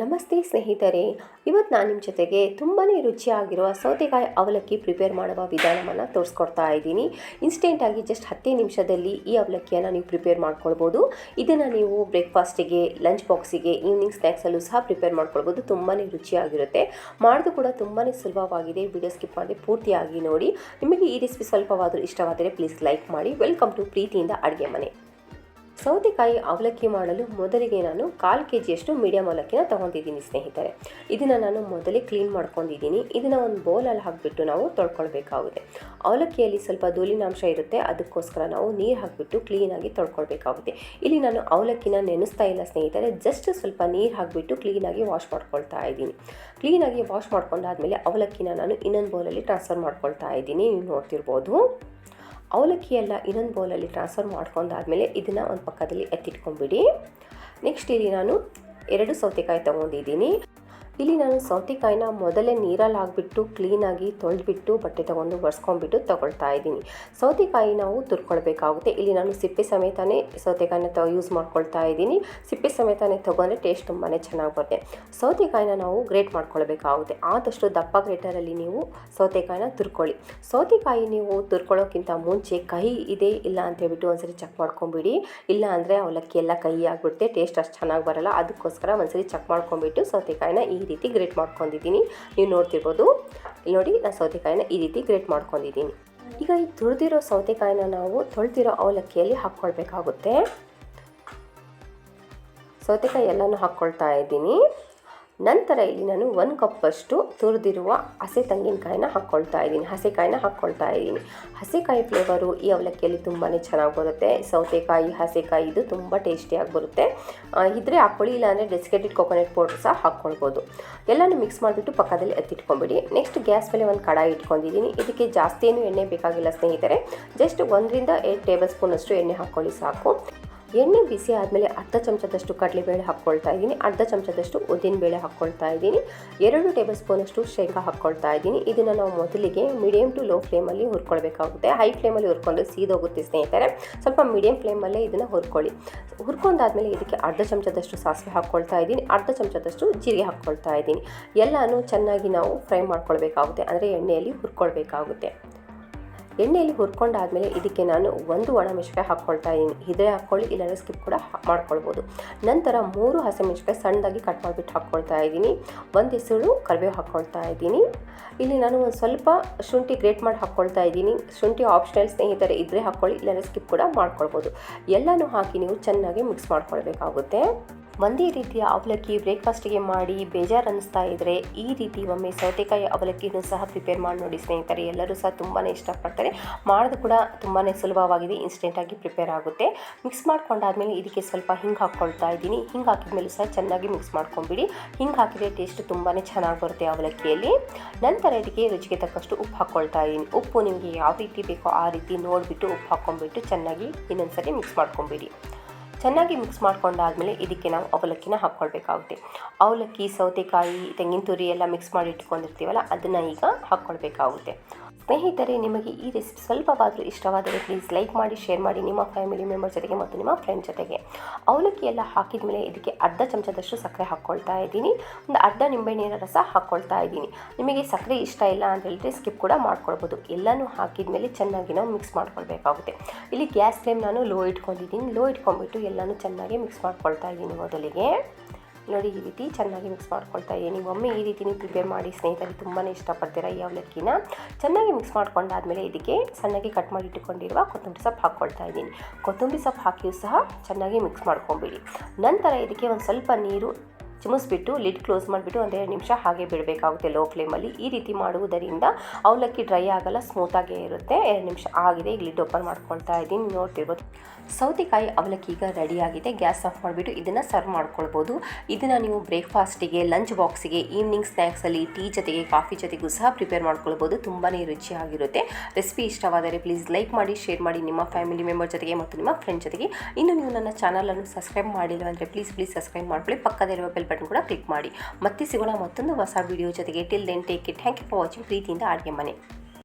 ನಮಸ್ತೆ ಸ್ನೇಹಿತರೆ. ಇವತ್ತು ನಾನು ನಿಮ್ಮ ಜೊತೆಗೆ ತುಂಬಾ ರುಚಿಯಾಗಿರುವ ಸೌತೆಕಾಯಿ ಅವಲಕ್ಕಿ ಪ್ರಿಪೇರ್ ಮಾಡುವ ವಿಧಾನವನ್ನು ತೋರಿಸ್ಕೊಡ್ತಾ ಇದ್ದೀನಿ. ಇನ್ಸ್ಟೆಂಟಾಗಿ ಜಸ್ಟ್ ಹತ್ತೇ ನಿಮಿಷದಲ್ಲಿ ಈ ಅವಲಕ್ಕಿಯನ್ನು ನೀವು ಪ್ರಿಪೇರ್ ಮಾಡ್ಕೊಳ್ಬೋದು. ಇದನ್ನು ನೀವು ಬ್ರೇಕ್ಫಾಸ್ಟಿಗೆ ಲಂಚ್ ಬಾಕ್ಸಿಗೆ ಈವ್ನಿಂಗ್ ಸ್ನ್ಯಾಕ್ಸಲ್ಲೂ ಸಹ ಪ್ರಿಪೇರ್ ಮಾಡ್ಕೊಳ್ಬೋದು. ತುಂಬಾ ರುಚಿಯಾಗಿರುತ್ತೆ. ಮಾಡೋದು ಕೂಡ ತುಂಬಾ ಸುಲಭವಾಗಿದೆ. ವಿಡಿಯೋ ಸ್ಕಿಪ್ ಮಾಡಿ ಪೂರ್ತಿಯಾಗಿ ನೋಡಿ. ನಿಮಗೆ ಈ ರೆಸಿಪಿ ಸ್ವಲ್ಪವಾದರೂ ಇಷ್ಟವಾದರೆ ಪ್ಲೀಸ್ ಲೈಕ್ ಮಾಡಿ. ವೆಲ್ಕಮ್ ಟು ಪ್ರೀತಿಯಿಂದ ಅಡುಗೆ ಮನೆ. ಸೌತೆಕಾಯಿ ಅವಲಕ್ಕಿ ಮಾಡಲು ಮೊದಲಿಗೆ ನಾನು ಕಾಲು ಕೆ ಜಿಯಷ್ಟು ಮೀಡಿಯಂ ಅವಲಕ್ಕಿನ ತೊಗೊಂಡಿದ್ದೀನಿ, ಸ್ನೇಹಿತರೆ. ಇದನ್ನು ನಾನು ಮೊದಲೇ ಕ್ಲೀನ್ ಮಾಡ್ಕೊಂಡಿದ್ದೀನಿ. ಇದನ್ನು ಒಂದು ಬೌಲಲ್ಲಿ ಹಾಕಿಬಿಟ್ಟು ನಾವು ತೊಳ್ಕೊಳ್ಬೇಕಾಗುತ್ತೆ. ಅವಲಕ್ಕಿಯಲ್ಲಿ ಸ್ವಲ್ಪ ಧೂಳಿನಾಂಶ ಇರುತ್ತೆ, ಅದಕ್ಕೋಸ್ಕರ ನಾವು ನೀರು ಹಾಕಿಬಿಟ್ಟು ಕ್ಲೀನಾಗಿ ತೊಳ್ಕೊಳ್ಬೇಕಾಗುತ್ತೆ. ಇಲ್ಲಿ ನಾನು ಅವಲಕ್ಕಿನ ನೆನೆಸ್ತಾ ಇಲ್ಲ, ಸ್ನೇಹಿತರೆ. ಜಸ್ಟ್ ಸ್ವಲ್ಪ ನೀರು ಹಾಕಿಬಿಟ್ಟು ಕ್ಲೀನಾಗಿ ವಾಶ್ ಮಾಡ್ಕೊಳ್ತಾ ಇದ್ದೀನಿ. ಕ್ಲೀನಾಗಿ ವಾಶ್ ಮಾಡ್ಕೊಂಡಾದಮೇಲೆ ಅವಲಕ್ಕಿನ ನಾನು ಇನ್ನೊಂದು ಬೌಲಲ್ಲಿ ಟ್ರಾನ್ಸ್ಫರ್ ಮಾಡ್ಕೊಳ್ತಾ ಇದ್ದೀನಿ. ನೀವು ನೋಡ್ತಿರ್ಬೋದು. ಅವಲಕ್ಕಿ ಎಲ್ಲ ಇನ್ನೊಂದು ಬೌಲಲ್ಲಿ ಟ್ರಾನ್ಸ್ಫರ್ ಮಾಡ್ಕೊಂಡಾದ್ಮೇಲೆ ಇದನ್ನು ಒಂದು ಪಕ್ಕದಲ್ಲಿ ಎತ್ತಿಟ್ಕೊಂಡ್ಬಿಡಿ. ನೆಕ್ಸ್ಟ್ ಇಲ್ಲಿ ನಾನು ಎರಡು ಸೌತೆಕಾಯಿ ತೊಗೊಂಡಿದ್ದೀನಿ. ಇಲ್ಲಿ ನಾನು ಸೌತೆಕಾಯಿನ ಮೊದಲೇ ನೀರಲ್ಲಿ ಹಾಕ್ಬಿಟ್ಟು ಕ್ಲೀನಾಗಿ ತೊಳೆದ್ಬಿಟ್ಟು, ಬಟ್ಟೆ ತೊಗೊಂಡು ಒರೆಸ್ಕೊಂಡ್ಬಿಟ್ಟು ತೊಗೊಳ್ತಾ ಇದ್ದೀನಿ. ಸೌತೆಕಾಯಿ ನಾವು ತುರ್ಕೊಳ್ಬೇಕಾಗುತ್ತೆ. ಇಲ್ಲಿ ನಾನು ಸಿಪ್ಪೆ ಸಮೇತನೇ ಸೌತೆಕಾಯಿನ ತ ಯೂಸ್ ಮಾಡ್ಕೊಳ್ತಾ ಇದ್ದೀನಿ. ಸಿಪ್ಪೆ ಸಮೇತನೇ ತೊಗೊಂಡ್ರೆ ಟೇಸ್ಟ್ ತುಂಬಾ ಚೆನ್ನಾಗಿ ಬರುತ್ತೆ ಸೌತೆಕಾಯಿನ ನಾವು ಗ್ರೇಟ್ ಮಾಡ್ಕೊಳ್ಬೇಕಾಗುತ್ತೆ. ಆದಷ್ಟು ದಪ್ಪ ಗ್ರೇಟರಲ್ಲಿ ನೀವು ಸೌತೆಕಾಯಿನ ತುರ್ಕೊಳ್ಳಿ. ಸೌತೆಕಾಯಿ ನೀವು ತುರ್ಕೊಳ್ಳೋಕ್ಕಿಂತ ಮುಂಚೆ ಕಹಿ ಇದೆ, ಇಲ್ಲ ಅಂತ ಹೇಳ್ಬಿಟ್ಟು ಒಂದ್ಸರಿ ಚೆಕ್ ಮಾಡ್ಕೊಂಬಿಡಿ. ಇಲ್ಲ ಅಂದರೆ ಅವಲಕ್ಕಿ ಎಲ್ಲ ಕಹಿ ಆಗಿಬಿಡುತ್ತೆ ಟೇಸ್ಟ್ ಅಷ್ಟು ಚೆನ್ನಾಗಿ ಬರಲ್ಲ. ಅದಕ್ಕೋಸ್ಕರ ಒಂದ್ಸರಿ ಚೆಕ್ ಮಾಡ್ಕೊಂಬಿಟ್ಟು ಸೌತೆಕಾಯಿನ ಈ ರೀತಿ ಗ್ರೇಟ್ ಮಾಡ್ಕೊಂಡಿದ್ದೀನಿ. ನೀವು ನೋಡ್ತಿರ್ಬೋದು. ಇಲ್ಲಿ ನೋಡಿ, ನಾನು ಸೌತೆಕಾಯಿನ ಈ ರೀತಿ ಗ್ರೇಟ್ ಮಾಡ್ಕೊಂಡಿದ್ದೀನಿ. ಈಗ ಈ ತುರಿದಿರೋ ಸೌತೆಕಾಯಿನ ನಾವು ತೊಳೆದಿರೋ ಅವಲಕ್ಕಿಯಲ್ಲಿ ಹಾಕ್ಕೊಳ್ಬೇಕಾಗುತ್ತೆ. ಸೌತೆಕಾಯಿ ಎಲ್ಲನೂ ಹಾಕ್ಕೊಳ್ತಾ ಇದ್ದೀನಿ. ನಂತರ ಇಲ್ಲಿ ನಾನು ಒಂದು ಕಪ್ಪಷ್ಟು ತುರಿದಿರುವ ಹಸಿ ತೆಂಗಿನಕಾಯಿನ ಹಾಕ್ಕೊಳ್ತಾ ಇದ್ದೀನಿ. ಹಸಿಕಾಯಿನ ಹಾಕ್ಕೊಳ್ತಾ ಇದ್ದೀನಿ. ಹಸಿಕಾಯಿ ಫ್ಲೇವರು ಈ ಅವಲಕ್ಕಿಯಲ್ಲಿ ತುಂಬಾ ಚೆನ್ನಾಗಿ ಬರುತ್ತೆ. ಸೌತೆಕಾಯಿ, ಹಸಿಕಾಯಿ ಇದು ತುಂಬ ಟೇಸ್ಟಿಯಾಗಿ ಬರುತ್ತೆ. ಇದ್ರೆ ಹಾಕ್ಕೊಳ್ಳಿ ಇಲ್ಲಾಂದರೆ ಡೆಸಿಕೇಟೆಡ್ ಕೊಕೊನಟ್ ಪೌಡರ್ ಸಹ ಹಾಕ್ಕೊಳ್ಬೋದು ಎಲ್ಲನೂ ಮಿಕ್ಸ್ ಮಾಡಿಬಿಟ್ಟು ಪಕ್ಕದಲ್ಲಿ ಎತ್ತಿಟ್ಕೊಂಬಿಡಿ. ನೆಕ್ಸ್ಟ್ ಗ್ಯಾಸ್ ಮೇಲೆ ಒಂದು ಕಡಾಯಿ ಇಟ್ಕೊಂಡಿದ್ದೀನಿ. ಇದಕ್ಕೆ ಜಾಸ್ತಿ ಏನು ಎಣ್ಣೆ ಬೇಕಾಗಿಲ್ಲ ಸ್ನೇಹಿತರೆ. ಜಸ್ಟ್ ಒಂದರಿಂದ ಎರಡು ಟೇಬಲ್ ಸ್ಪೂನಷ್ಟು ಎಣ್ಣೆ ಹಾಕ್ಕೊಳ್ಳಿ ಸಾಕು. ಎಣ್ಣೆ ಬಿಸಿ ಆದಮೇಲೆ ಅರ್ಧ ಚಮಚದಷ್ಟು ಕಡಲೆಬೇಳೆ ಹಾಕ್ಕೊಳ್ತಾ ಇದ್ದೀನಿ. ಅರ್ಧ ಚಮಚದಷ್ಟು ಉದ್ದಿನಬೇಳೆ ಹಾಕ್ಕೊಳ್ತಾ ಇದ್ದೀನಿ. ಎರಡು ಟೇಬಲ್ ಸ್ಪೂನಷ್ಟು ಶೇಂಗಾ ಹಾಕ್ಕೊಳ್ತಾ ಇದ್ದೀನಿ. ಇದನ್ನು ನಾವು ಮೊದಲಿಗೆ ಮೀಡಿಯಮ್ ಟು ಲೋ ಫ್ಲೇಮಲ್ಲಿ ಹುರ್ಕೊಳ್ಬೇಕಾಗುತ್ತೆ. ಹೈ ಫ್ಲೇಮಲ್ಲಿ ಹುರ್ಕೊಂಡು ಸೀದೋಗುತ್ತೆ ಸ್ನೇಹಿತರೆ. ಸ್ವಲ್ಪ ಮೀಡಿಯಮ್ ಫ್ಲೇಮಲ್ಲೇ ಇದನ್ನು ಹುರ್ಕೊಳ್ಳಿ. ಹುರ್ಕೊಂಡಾದ್ಮೇಲೆ ಇದಕ್ಕೆ ಅರ್ಧ ಚಮಚದಷ್ಟು ಸಾಸಿವೆ ಹಾಕ್ಕೊಳ್ತಾ ಇದ್ದೀನಿ. ಅರ್ಧ ಚಮಚದಷ್ಟು ಜೀರಿಗೆ ಹಾಕ್ಕೊಳ್ತಾ ಇದ್ದೀನಿ. ಎಲ್ಲನೂ ಚೆನ್ನಾಗಿ ನಾವು ಫ್ರೈ ಮಾಡ್ಕೊಳ್ಬೇಕಾಗುತ್ತೆ. ಅಂದರೆ ಎಣ್ಣೆಯಲ್ಲಿ ಹುರ್ಕೊಳ್ಬೇಕಾಗುತ್ತೆ. ಎಣ್ಣೆಯಲ್ಲಿ ಹುರ್ಕೊಂಡಾದಮೇಲೆ ಇದಕ್ಕೆ ನಾನು ಒಂದು ಒಣಮೆಣಸಿಕಾಯಿ ಹಾಕ್ಕೊಳ್ತಾ ಇದ್ದೀನಿ. ಇದೇ ಹಾಕ್ಕೊಳ್ಳಿ, ಇಲ್ಲಾಂದರೆ ಸ್ಕಿಪ್ ಕೂಡ ಮಾಡ್ಕೊಳ್ಬೋದು. ನಂತರ ಮೂರು ಹಸಿಮೆಣಸಿಕಾಯಿ ಸಣ್ಣದಾಗಿ ಕಟ್ ಮಾಡಿಬಿಟ್ಟು ಹಾಕ್ಕೊಳ್ತಾ ಇದ್ದೀನಿ. ಒಂದು ಹೆಸರು ಕರಿಬೇವು ಹಾಕ್ಕೊಳ್ತಾ ಇದ್ದೀನಿ. ಇಲ್ಲಿ ನಾನು ಒಂದು ಸ್ವಲ್ಪ ಶುಂಠಿ ಗ್ರೇಟ್ ಮಾಡಿ ಹಾಕ್ಕೊಳ್ತಾ ಇದ್ದೀನಿ. ಶುಂಠಿ ಆಪ್ಷನಲ್ ಸ್ನೇಹಿತರೆ ಇದ್ದರೆ ಹಾಕ್ಕೊಳ್ಳಿ, ಇಲ್ಲಾಂದರೆ ಸ್ಕಿಪ್ ಕೂಡ ಮಾಡ್ಕೊಳ್ಬೋದು. ಎಲ್ಲನೂ ಹಾಕಿ ನೀವು ಚೆನ್ನಾಗಿ ಮಿಕ್ಸ್ ಮಾಡ್ಕೊಳ್ಬೇಕಾಗುತ್ತೆ. ಒಂದೇ ರೀತಿಯ ಅವಲಕ್ಕಿ ಬ್ರೇಕ್ಫಾಸ್ಟ್ಗೆ ಮಾಡಿ ಬೇಜಾರು ಅನ್ನಿಸ್ತಾ ಇದ್ದರೆ ಈ ರೀತಿ ಒಮ್ಮೆ ಸೌತೆಕಾಯಿ ಅವಲಕ್ಕಿನೂ ಸಹ ಪ್ರಿಪೇರ್ ಮಾಡಿ ನೋಡಿ ಸ್ನೇಹಿತರೆ. ಎಲ್ಲರೂ ಸಹ ತುಂಬಾ ಇಷ್ಟಪಡ್ತಾರೆ. ಮಾಡೋದು ಕೂಡ ತುಂಬಾ ಸುಲಭವಾಗಿದೆ ಇನ್ಸ್ಟೆಂಟಾಗಿ ಪ್ರಿಪೇರ್ ಆಗುತ್ತೆ. ಮಿಕ್ಸ್ ಮಾಡ್ಕೊಂಡಾದ್ಮೇಲೆ ಇದಕ್ಕೆ ಸ್ವಲ್ಪ ಹಿಂಗೆ ಹಾಕ್ಕೊಳ್ತಾ ಇದ್ದೀನಿ. ಹಿಂಗೆ ಹಾಕಿದ್ಮೇಲೆ ಸಹ ಚೆನ್ನಾಗಿ ಮಿಕ್ಸ್ ಮಾಡ್ಕೊಂಬಿಡಿ. ಹಿಂಗೆ ಹಾಕಿದರೆ ಟೇಸ್ಟ್ ತುಂಬಾ ಚೆನ್ನಾಗಿ ಬರುತ್ತೆ ಅವಲಕ್ಕಿಯಲ್ಲಿ. ನಂತರ ಇದಕ್ಕೆ ರುಚಿಗೆ ತಕ್ಕಷ್ಟು ಉಪ್ಪು ಹಾಕ್ಕೊಳ್ತಾ ಇದ್ದೀನಿ. ಉಪ್ಪು ನಿಮಗೆ ಯಾವ ರೀತಿ ಬೇಕೋ ಆ ರೀತಿ ನೋಡಿಬಿಟ್ಟು ಉಪ್ಪು ಹಾಕ್ಕೊಂಡ್ಬಿಟ್ಟು ಚೆನ್ನಾಗಿ ಇನ್ನೊಂದ್ಸರಿ ಮಿಕ್ಸ್ ಮಾಡ್ಕೊಂಬಿಡಿ. ಚೆನ್ನಾಗಿ ಮಿಕ್ಸ್ ಮಾಡ್ಕೊಂಡಾದಮೇಲೆ ಇದಕ್ಕೆ ನಾವು ಅವಲಕ್ಕಿನ ಹಾಕ್ಕೊಳ್ಬೇಕಾಗುತ್ತೆ. ಅವಲಕ್ಕಿ, ಸೌತೆಕಾಯಿ, ತೆಂಗಿನ ತುರಿ ಎಲ್ಲ ಮಿಕ್ಸ್ ಮಾಡಿ ಇಟ್ಕೊಂಡಿರ್ತೀವಲ್ಲ, ಅದನ್ನು ಈಗ ಹಾಕ್ಕೊಳ್ಬೇಕಾಗುತ್ತೆ. ಸ್ನೇಹಿತರೆ, ನಿಮಗೆ ಈ ರೆಸಿಪಿ ಸ್ವಲ್ಪವಾದರೂ ಇಷ್ಟವಾದರೆ ಪ್ಲೀಸ್ ಲೈಕ್ ಮಾಡಿ ಶೇರ್ ಮಾಡಿ ನಿಮ್ಮ ಫ್ಯಾಮಿಲಿ ಮೆಂಬರ್ ಜೊತೆಗೆ ಮತ್ತು ನಿಮ್ಮ ಫ್ರೆಂಡ್ ಜೊತೆಗೆ. ಅವಲಕ್ಕಿ ಎಲ್ಲ ಹಾಕಿದ ಮೇಲೆ ಇದಕ್ಕೆ ಅರ್ಧ ಚಮಚದಷ್ಟು ಸಕ್ಕರೆ ಹಾಕ್ಕೊಳ್ತಾ ಇದ್ದೀನಿ. ಒಂದು ಅರ್ಧ ನಿಂಬೆಹಣ್ಣಿನ ರಸ ಹಾಕ್ಕೊಳ್ತಾ ಇದ್ದೀನಿ. ನಿಮಗೆ ಸಕ್ಕರೆ ಇಷ್ಟ ಇಲ್ಲ ಅಂತ ಹೇಳಿದ್ರೆ ಸ್ಕಿಪ್ ಕೂಡ ಮಾಡ್ಕೊಳ್ಬೋದು. ಎಲ್ಲನೂ ಹಾಕಿದ ಮೇಲೆ ಚೆನ್ನಾಗಿ ನಾವು ಮಿಕ್ಸ್ ಮಾಡ್ಕೊಳ್ಬೇಕಾಗುತ್ತೆ. ಇಲ್ಲಿ ಗ್ಯಾಸ್ ಫ್ಲೇಮ್ ನಾನು ಲೋ ಇಟ್ಕೊಂಡಿದ್ದೀನಿ. ಲೋ ಇಟ್ಕೊಂಡ್ಬಿಟ್ಟು ಎಲ್ಲನೂ ಚೆನ್ನಾಗಿ ಮಿಕ್ಸ್ ಮಾಡ್ಕೊಳ್ತಾ ಇದ್ದೀನಿ ಮೊದಲಿಗೆ. ನೋಡಿ, ಈ ರೀತಿ ಚೆನ್ನಾಗಿ ಮಿಕ್ಸ್ ಮಾಡ್ಕೊಳ್ತಾ ಇದ್ದೀನಿ. ಒಮ್ಮೆ ಈ ರೀತಿ ನೀವು ಪ್ರಿಪೇರ್ ಮಾಡಿ ಸ್ನೇಹಿತರಿಗೆ ತುಂಬಾ ಇಷ್ಟಪಡ್ತೀರಾ ಈ ಅವಲಕ್ಕಿನ? ಚೆನ್ನಾಗಿ ಮಿಕ್ಸ್ ಮಾಡ್ಕೊಂಡಾದ್ಮೇಲೆ ಇದಕ್ಕೆ ಸಣ್ಣಗೆ ಕಟ್ ಮಾಡಿ ಇಟ್ಟುಕೊಂಡಿರುವ ಕೊತ್ತಂಬರಿ ಸೊಪ್ಪು ಹಾಕ್ಕೊಳ್ತಾ ಇದ್ದೀನಿ. ಕೊತ್ತಂಬರಿ ಸೊಪ್ಪು ಹಾಕಿಯೂ ಸಹ ಚೆನ್ನಾಗಿ ಮಿಕ್ಸ್ ಮಾಡ್ಕೊಂಬಿಡಿ. ನಂತರ ಇದಕ್ಕೆ ಒಂದು ಸ್ವಲ್ಪ ನೀರು ಚಿಮಿಸ್ಬಿಟ್ಟು, ಲಿಡ್ ಕ್ಲೋಸ್ ಮಾಡಿಬಿಟ್ಟು ಒಂದೆರಡು ನಿಮಿಷ ಹಾಗೆ ಬಿಡಬೇಕಾಗುತ್ತೆ ಲೋ ಫ್ಲೇಮಲ್ಲಿ. ಈ ರೀತಿ ಮಾಡುವುದರಿಂದ ಅವಲಕ್ಕಿ ಡ್ರೈ ಆಗಲ್ಲ ಸ್ಮೂತಾಗೇ ಇರುತ್ತೆ. ಎರಡು ನಿಮಿಷ ಆಗಿದೆ, ಈಗ ಲಿಡ್ ಓಪನ್ ಮಾಡ್ಕೊಳ್ತಾ ಇದ್ದೀನಿ, ನೋಡ್ತಿರ್ಬೋದು. ಸೌತೆಕಾಯಿ ಅವಲಕ್ಕಿ ಈಗ ರೆಡಿಯಾಗಿದೆ ಗ್ಯಾಸ್ ಆಫ್ ಮಾಡಿಬಿಟ್ಟು ಇದನ್ನು ಸರ್ವ್ ಮಾಡ್ಕೊಳ್ಬೋದು. ಇದನ್ನು ನೀವು ಬ್ರೇಕ್ಫಾಸ್ಟಿಗೆ ಲಂಚ್ ಬಾಕ್ಸಿಗೆ ಈವ್ನಿಂಗ್ ಸ್ನ್ಯಾಕ್ಸಲ್ಲಿ ಟೀ ಜೊತೆಗೆ ಕಾಫಿ ಜೊತೆಗೂ ಸಹ ಪ್ರಿಪೇರ್ ಮಾಡ್ಕೊಳ್ಬೋದು. ತುಂಬಾ ರುಚಿಯಾಗಿರುತ್ತೆ. ರೆಸಿಪಿ ಇಷ್ಟವಾದರೆ ಪ್ಲೀಸ್ ಲೈಕ್ ಮಾಡಿ ಶೇರ್ ಮಾಡಿ ನಿಮ್ಮ ಫ್ಯಾಮಿಲಿ ಮೆಂಬರ್ ಜೊತೆಗೆ ಮತ್ತು ನಿಮ್ಮ ಫ್ರೆಂಡ್ ಜೊತೆಗೆ. ಇನ್ನು ನೀವು ನನ್ನ ಚಾನಲನ್ನು ಸಬ್ಸ್ಕ್ರೈಬ್ ಮಾಡಿಲ್ಲ ಅಂದರೆ ಪ್ಲೀಸ್ ಪ್ಲೀಸ್ ಸಬ್ಸ್ಕ್ರೈಬ್ ಮಾಡ್ಕೊಳ್ಳಿ. ಪಕ್ಕದಲ್ಲಿರುವ ಬೆಲ್ ಬಟನ್ ಕೂಡ ಕ್ಲಿಕ್ ಮಾಡಿ. ಮತ್ತೆ ಸಿಗೋಣ ಮತ್ತೊಂದು ಹೊಸ ವಿಡಿಯೋ ಜೊತೆಗೆ. Till then take it thank you for watching ಪ್ರೀತಿಯಿಂದ ಅಡುಗೆ ಮನೆ